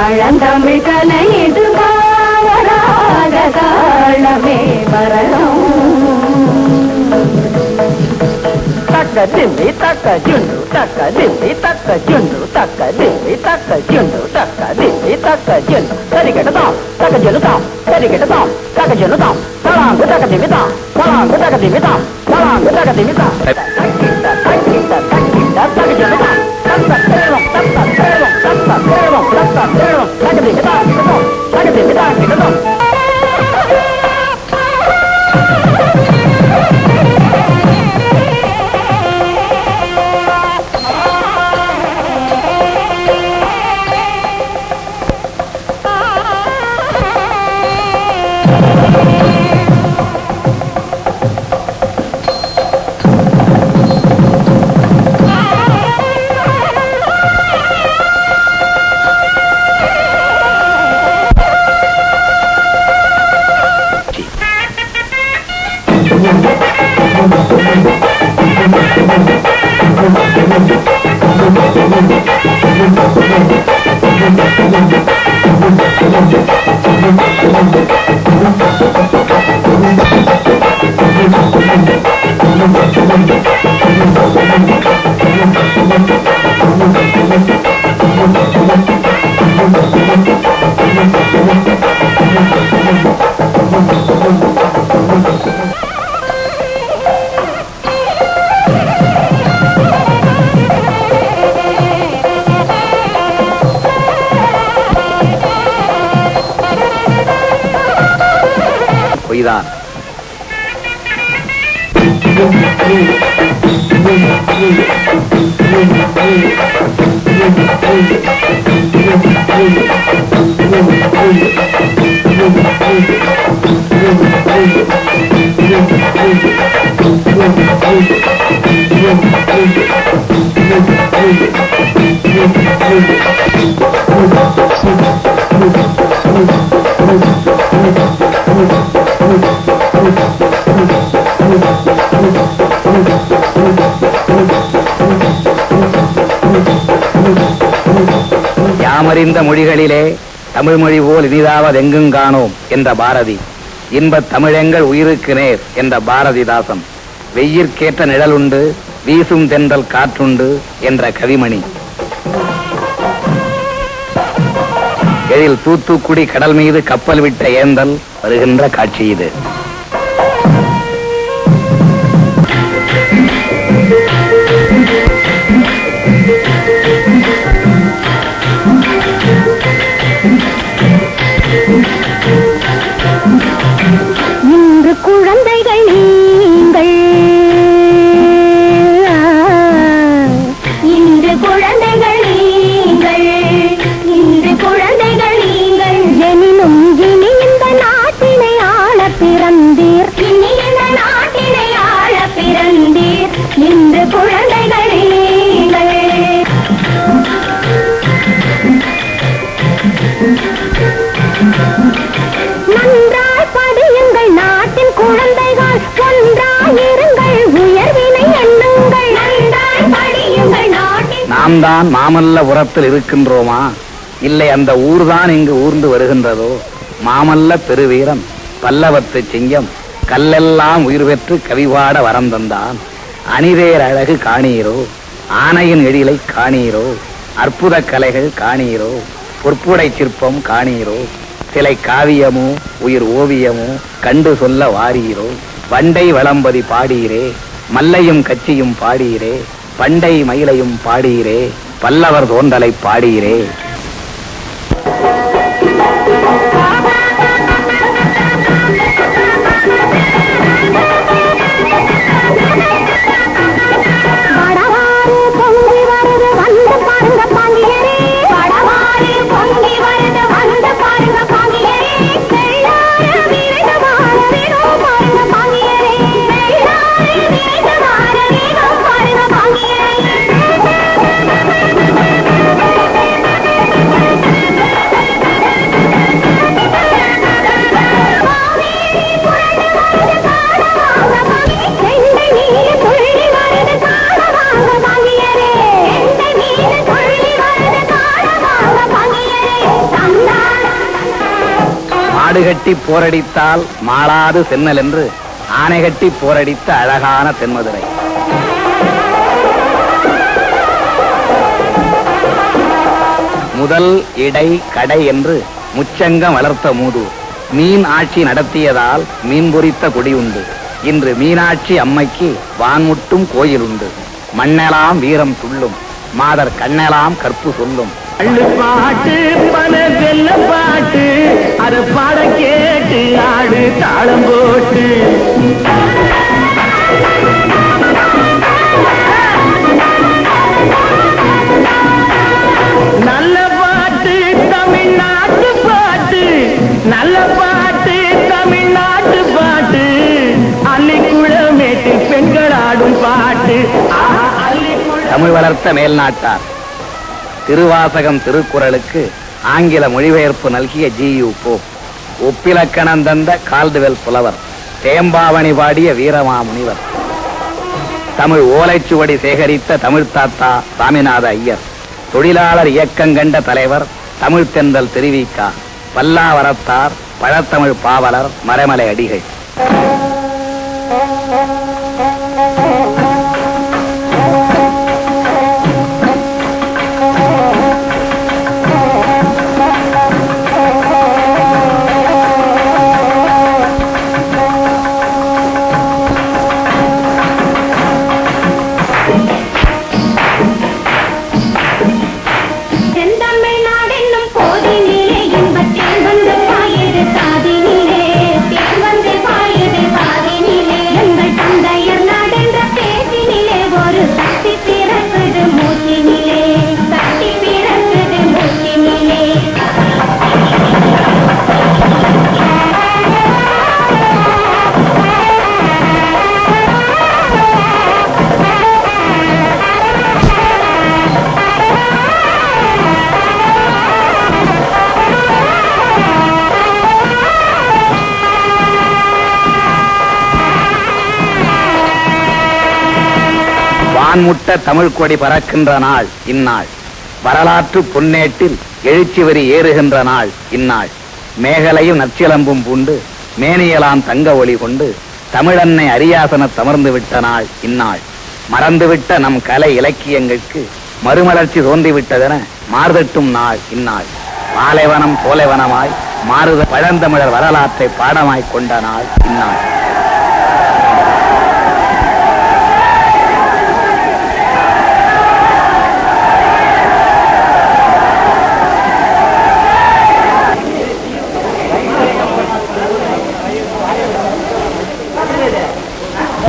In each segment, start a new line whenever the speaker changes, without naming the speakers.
பழந்தமிழ்கலைது காவராத காலமே மரணம் தக்க திண்டி தக்க ஜுண்டு தக்க திண்டி தக்க ஜுண்டு தக்க திண்டி தக்க ஜுண்டு தக்க திண்டி தக்க ஜுண்டு சரி கெட்டதாம் தக்க ஜெலுதாம் சரி கெட்டதாம் தக்க ஜெலுதாம் பலாங்கு தக்க திமிதாம் பலாங்கு தக்க திமிதாம் பலாங்கு தக்க திமிதாம் தக்கிட்ட தக்கிட்ட தக்கிட்ட தக்க ஜெலுதாம் தக்க 别动
தான் Thank you. அறிந்த மொழிகளிலே தமிழ் மொழி போல் இனிதாவது எங்கும் காணோம் என்ற பாரதி இன்ப தமிழெங்கள் உயிருக்கு நேர் என்ற பாரதிதாசன் வெயிற்கேற்ற நிழல் உண்டு வீசும் தென்றல் காற்றுண்டு என்ற கவிமணி எழில் தூத்துக்குடி கடல் மீது கப்பல் விட்ட ஏந்தல் வருகின்ற காட்சி இது நாம் தான் மாமல்ல உரத்தில் இருக்கின்றோமா இல்லை அந்த ஊர்தான் இங்கு ஊர்ந்து வருகின்றதோ மாமல்ல பெருவீரன் பல்லவத்து சிங்கம் கல்லெல்லாம் உயிர் பெற்று கவிவாட வரம் தந்தான் அணிவேர் அழகு காணீரோ ஆனையின் எழிலை காணீரோ அற்புத கலைகள் காணீரோ பொற்புடை சிற்பம் காணீரோ சிலை காவியமோ உயிர் ஓவியமோ கண்டு சொல்ல வாரீரோ வண்டை வளம்பதி பாடீரே மல்லையும் கட்சியும் பாடீரே பண்டை மயிலையும் பாடுகிறே பல்லவர் தோன்றலை பாடுகிறே ஆடுகட்டி போரடித்தால் மாளாது சென்னல் என்று ஆனைகட்டி போரடித்த அழகான தென்மதுரை முதல் இடை கடை என்று முச்சங்கம் வளர்த்த மூது மீன் ஆட்சி நடத்தியதால் மீன் பொறித்த கொடி உண்டு இன்று மீனாட்சி அம்மைக்கு வான்முட்டும் கோயில் உண்டு மண்ணெலாம் வீரம் சொல்லும் மாதர் கண்ணெலாம் கற்பு சொல்லும்
பாட்டு அத பாட கேட்டு ஆடு தாளம் போட்டு நல்ல பாட்டு தமிழ்நாட்டு பாட்டு நல்ல பாட்டு தமிழ்நாட்டு பாட்டு அள்ளிக்குளமேட்டு பெண்கள் ஆடும் பாட்டு
தமிழ் வளர்த்த மேல்நாட்டார் திருவாசகம் திருக்குறளுக்கு ஆங்கில மொழிபெயர்ப்பு நல்கிய ஜி யு போ உப்பிலக்கணம் தந்த கால்டுவெல் புலவர் தேம்பாவணி பாடிய வீரமாமுனிவர் தமிழ் ஓலைச்சுவடி சேகரித்த தமிழ் தாத்தா சாமிநாத ஐயர் தொழிலாளர் இயக்கம் கண்ட தலைவர் தமிழ் தென்றல் திருவிக்கா பல்லாவரத்தார் பழத்தமிழ் பாவலர் மறைமலை அடிகள் வான்முட்ட தமிழ் கொடி பறக்கின்ற நாள் இந்நாள் வரலாற்று பொன்னேட்டில் எழுச்சி வரி ஏறுகின்ற நாள் இந்நாள் மேகலையும் நச்சிலம்பும் பூண்டு மேனியலாம் தங்க ஒளி கொண்டு தமிழன்னை அரியாசன தமர்ந்து விட்ட நாள் இந்நாள் மறந்துவிட்ட நம் கலை இலக்கியங்களுக்கு மறுமலர்ச்சி தோன்றிவிட்டதென மாறுதட்டும் நாள் இந்நாள் பாலைவனம் போலைவனமாய் மாறுத பழந்தமிழர் வரலாற்றை பாடமாய் கொண்ட நாள் இந்நாள்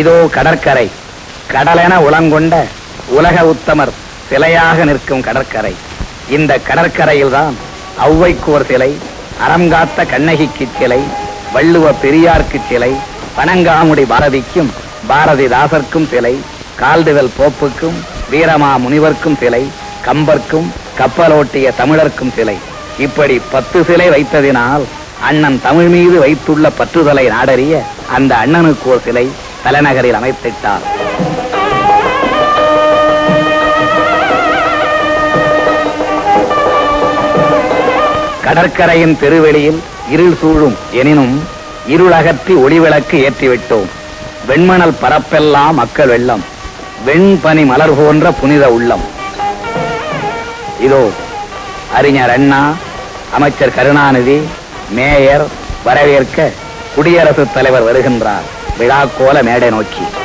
இதோ கடற்கரை கடலென உலங்கொண்ட உலக உத்தமர் சிலையாக நிற்கும் கடற்கரை இந்த கடற்கரையில்தான் ஔவைக்குவர் சிலை அறங்காத்த கண்ணகிக்கு சிலை வள்ளுவ பெரியார்க்கு சிலை பனங்காமுடி பாரதிக்கும் பாரதிதாசர்க்கும் சிலை கால்டுவெல் போப்புக்கும் வீரமா முனிவர்க்கும் சிலை கம்பர்க்கும் கப்பலோட்டிய தமிழர்க்கும் சிலை இப்படி பத்து சிலை வைத்ததினால் அண்ணன் தமிழ் மீது வைத்துள்ள பற்றுதலை நாடறிய அந்த அண்ணனுக்கு ஒரு சிலை தலைநகரில் அமைத்திட்டார் கடற்கரையின் பெருவெளியில் இருள் சூழும் எனினும் இருளகத்தி ஒளிவிளக்கு ஏற்றிவிட்டோம் வெண்மணல் பரப்பெல்லாம் மக்கள் வெள்ளம் வெண்பனி மலர் போன்ற புனித உள்ளம் இதோ அறிஞர் அண்ணா அமைச்சர் கருணாநிதி மேயர் வரவேற்க குடியரசுத் தலைவர் வருகின்றார் விழா கோல மேடை நோக்கி